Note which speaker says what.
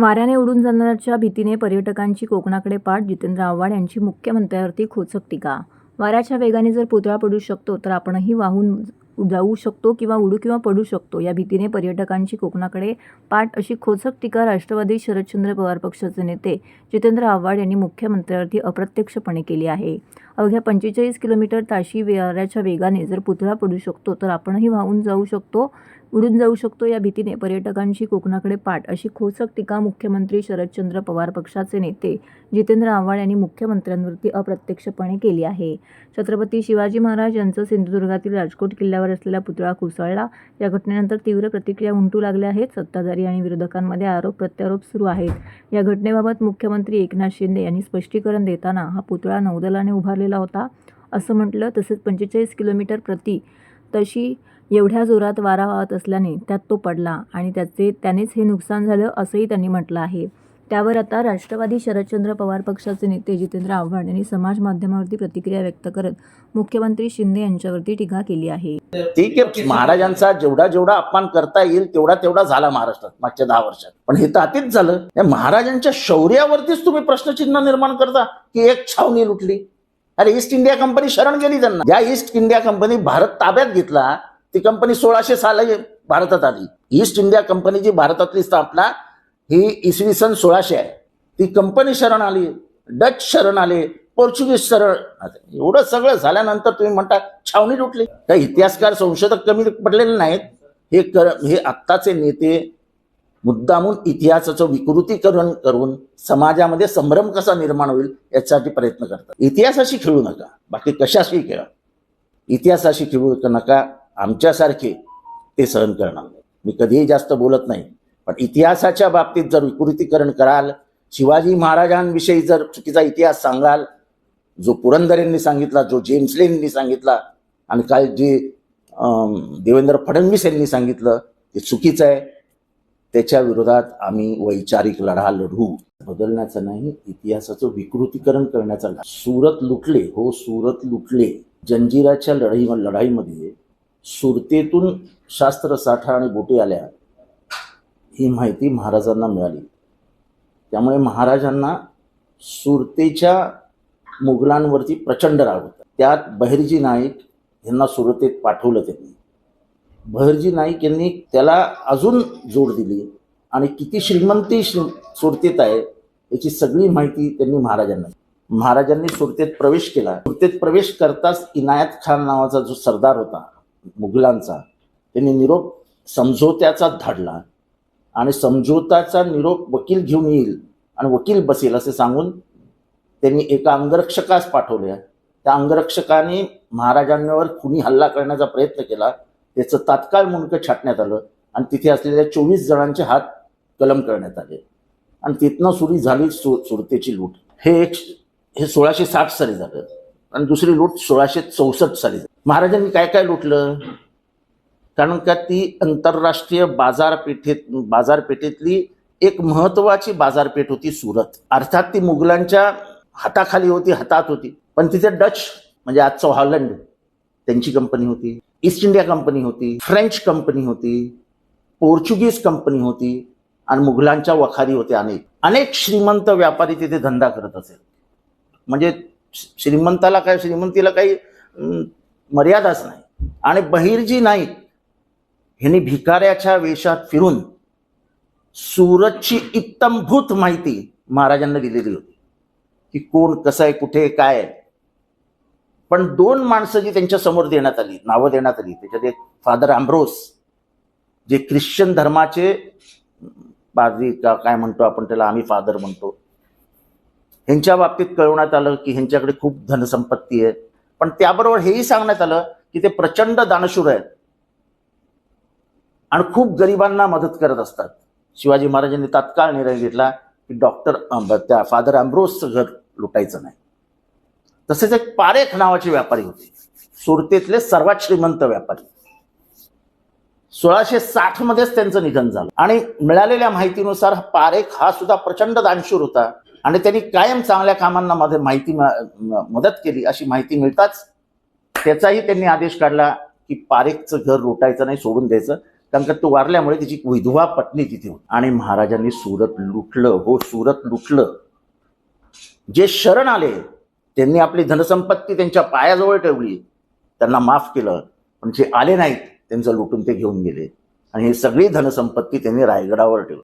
Speaker 1: वाऱ्याने उडून जाणाऱ्याच्या भीतीने पर्यटकांची कोकणाकडे पाठ. जितेंद्र आव्हाड यांची मुख्यमंत्र्यावरती खोचक टीका वाऱ्याच्या वेगाने जर पुतळा पडू शकतो तर आपणही वाहून जाऊ शकतो किंवा उडू किंवा पडू शकतो. या भीतीने पर्यटकांची कोकणाकडे पाठ अशी खोचक टीका राष्ट्रवादी शरदचंद्र पवार पक्षाचे नेते जितेंद्र आव्हाड यांनी मुख्यमंत्र्यावरती अप्रत्यक्षपणे केली आहे. अवघ्या पंचेचाळीस किलोमीटर ताशी वाऱ्याच्या वेगाने जर पुतळा पडू शकतो तर आपणही वाहून जाऊ शकतो. उडून जाऊ शकतो या भीतीने पर्यटकांची कोकणाकडे पाठ अशी खोचक टीका मुख्यमंत्री शरदचंद्र पवार पक्षाचे नेते जितेंद्र आव्हाड यांनी मुख्यमंत्र्यांवरती अप्रत्यक्षपणे केली आहे. छत्रपती शिवाजी महाराज यांचं सिंधुदुर्गातील राजकोट किल्ल्यावर असलेला पुतळा कोसळला. या घटनेनंतर तीव्र प्रतिक्रिया उमटू लागल्या आहेत. सत्ताधारी आणि विरोधकांमध्ये आरोप प्रत्यारोप सुरू आहेत. या घटनेबाबत मुख्यमंत्री एकनाथ शिंदे यांनी स्पष्टीकरण देताना हा पुतळा नौदलाने उभारलेला होता. असं म्हटलं तसेच पंचेचाळीस किलोमीटर प्रति तशी एवढ्या जोरात वारा वाहत असल्याने त्यात तो पडला आणि त्याचे त्यानेच हे नुकसान झालं असंही त्यांनी म्हटलं आहे. त्यावर आता राष्ट्रवादी शरदचंद्र पवार पक्षाचे नेते जितेंद्र आव्हाड यांनी समाज माध्यमावरती प्रतिक्रिया व्यक्त करत मुख्यमंत्री शिंदे यांच्यावरती टीका केली आहे.
Speaker 2: ठीक आहे महाराजांचा जेवढा जेवढा अपमान करता येईल तेवढा तेवढा झाला महाराष्ट्रात मागच्या दहा वर्षात. पण हे तर अतिच झालं. या महाराजांच्या शौर्यावरतीच तुम्ही प्रश्नचिन्ह निर्माण करता की एक छावणी लुटली? अरे ईस्ट इंडिया कंपनी शरण गेली त्यांना. ज्या ईस्ट इंडिया कंपनी भारत ताब्यात घेतला ती कंपनी सोळाशे साली भारतात आली. ईस्ट इंडिया कंपनी जी भारतातली स्थापना ही इसवी सन सोळाशे आहे. ती कंपनी शरण आली डच शरण आले पोर्चुगीज शरण एवढं सगळं झाल्यानंतर तुम्ही म्हणता छावणी लुटली. काही इतिहासकार संशोधक कमी पडलेले नाहीत. हे कर हे आत्ताचे नेते मुद्दामून इतिहासाचं विकृतीकरण करून समाजामध्ये संभ्रम कसा निर्माण होईल यासाठी प्रयत्न करतात. इतिहासाशी खेळू नका. बाकी कशाशी खेळा? इतिहासाशी खेळू नका. आमच्यासारखे ते सहन करणार नाही. मी कधीही जास्त बोलत नाही पण इतिहासाच्या बाबतीत जर विकृतीकरण कराल शिवाजी महाराजांविषयी जर चुकीचा इतिहास सांगाल जो पुरंदरेंनी सांगितला जो जेम्सलेंनी सांगितला आणि काय जे देवेंद्र फडणवीस यांनी सांगितलं ते चुकीचं आहे. त्याच्या विरोधात आम्ही वैचारिक लढा लढू. बदलण्याचा नाही इतिहासाचं विकृतीकरण करण्याचा सुरत लुटले हो सुरत लुटले. जंजिराच्या लढाई लढाईमध्ये सुरतेतून शास्त्र साठा आणि बोटी आल्या ही माहिती महाराजांना मिळाली. त्यामुळे महाराजांना सुरतेच्या मुघलांवरती प्रचंड राग होता. त्यात बहिर्जी नाईक यांना सुरतेत पाठवलं त्यांनी. बहिर्जी नाईक यांनी त्याला अजून जोड दिली आणि किती श्रीमंती सुरतेत आहे याची सगळी माहिती त्यांनी महाराजांना महाराजांनी सुरतेत प्रवेश केला. सुरतेत प्रवेश करताच इनायत खान नावाचा जो सरदार होता मुघलांचा. त्यांनी निरोप समझोत्याचा धाडला. आणि समझोताचा निरोप वकील घेऊन येईल आणि वकील बसेल असे सांगून त्यांनी एका अंगरक्षकास पाठवल्या त्या अंगरक्षकाने महाराजांवर खुनी हल्ला करण्याचा प्रयत्न केला. त्याचं तात्काळ मुंडकं छाटण्यात आलं आणि तिथे असलेल्या चोवीस जणांचे हात कलम करण्यात आले. आणि तिथनं सुरू झाली सु सुरतेची लूट. हे एक हे सोळाशे साठ साली झालं. आणि दुसरी लूट सोळाशे चौसष्ट साली. महाराजांनी काय काय लुटलं? कारण का ती आंतरराष्ट्रीय बाजारपेठेत बाजारपेठेतली एक महत्वाची बाजारपेठ होती सुरत. अर्थात ती मुघलांच्या हाताखाली होती हातात होती. पण तिथे डच म्हणजे आजचं हॉलंड त्यांची कंपनी होती. ईस्ट इंडिया कंपनी होती. फ्रेंच कंपनी होती. पोर्चुगीज कंपनी होती. आणि मुघलांच्या वखारी होत्या अनेक. अनेक श्रीमंत व्यापारी तिथे धंदा करत असेल म्हणजे श्रीमंताला काय श्रीमंतीला काही मर्यादाच नाही. आणि बहिर्जी नाईक ह्यांनी भिकाऱ्याच्या वेशात फिरून सूरजची इत्तमभूत माहिती महाराजांना दिलेली होती. की कोण कसं आहे कुठे काय आहे. पण दोन माणसं जी त्यांच्यासमोर देण्यात आली नावं देण्यात आली त्याच्यात एक फादर अँब्रोस जे ख्रिश्चन धर्माचे पादरी का काय म्हणतो आपण त्याला आम्ही फादर म्हणतो. ह्यांच्या बाबतीत कळवण्यात आलं की ह्यांच्याकडे खूप धनसंपत्ती आहे. पण त्याबरोबर हेही सांगण्यात आलं की ते प्रचंड दानशूर आहेत. आणि खूप गरिबांना मदत करत असतात. शिवाजी महाराजांनी तात्काळ निर्णय घेतला की डॉक्टर त्या फादर अँब्रोसचं घर लुटायचं नाही. तसेच एक पारेख नावाचे व्यापारी होते. सुरतेतले सर्वात श्रीमंत व्यापारी. सोळाशे साठ मध्येच त्यांचं निधन झालं. आणि मिळालेल्या माहितीनुसार हा पारेख हा सुद्धा प्रचंड दानशूर होता. आणि त्यांनी कायम चांगल्या कामांना मध्ये माहिती मदत केली अशी माहिती मिळताच त्याचाही त्यांनी आदेश काढला की पारेखचं घर लुटायचं नाही सोडून द्यायचं. कारण का तो वारल्यामुळे त्याची विधवा पत्नी तिथे होती. आणि महाराजांनी सुरत लुटलं हो सुरत लुटलं. जे शरण आले त्यांनी आपली धनसंपत्ती त्यांच्या पायाजवळ ठेवली. त्यांना माफ केलं पण जे आले नाहीत त्यांचं लुटून ते घेऊन गेले. आणि ही सगळी धनसंपत्ती त्यांनी रायगडावर ठेवली.